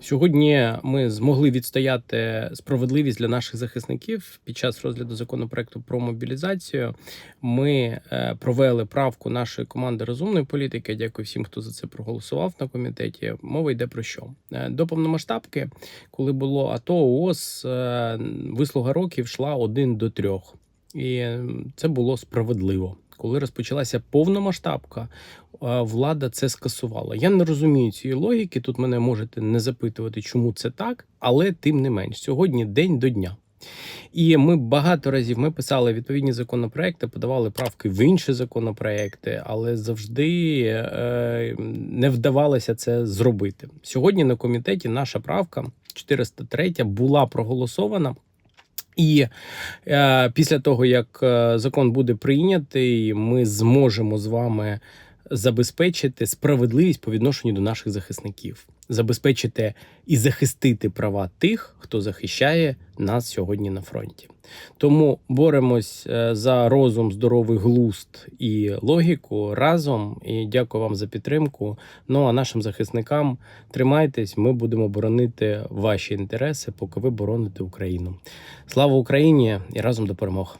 Сьогодні ми змогли відстояти справедливість для наших захисників під час розгляду законопроекту про мобілізацію. Ми е, провели правку нашої команди розумної політики. Дякую всім, хто за це проголосував на комітеті. Мова йде про що Е, до повномасштабки, коли було АТО, ООС, е, вислуга років йшла один до трьох, і це було справедливо. Коли розпочалася повномасштабка, влада це скасувала. Я не розумію цієї логіки. Тут мене можете не запитувати, чому це так, але тим не менш, сьогодні день до дня. І ми багато разів ми писали відповідні законопроекти, подавали правки в інші законопроекти, але завжди е, не вдавалося це зробити. Сьогодні на комітеті наша правка 403 була проголосована. І е, після того, як е, закон буде прийнятий, ми зможемо з вами забезпечити справедливість по відношенню до наших захисників, забезпечити і захистити права тих, хто захищає нас сьогодні на фронті. Тому боремось е, за розум, здоровий глузд і логіку разом. І дякую вам за підтримку. Ну а нашим захисникам тримайтесь, ми будемо боронити ваші інтереси, поки ви бороните Україну. Слава Україні і разом до перемог!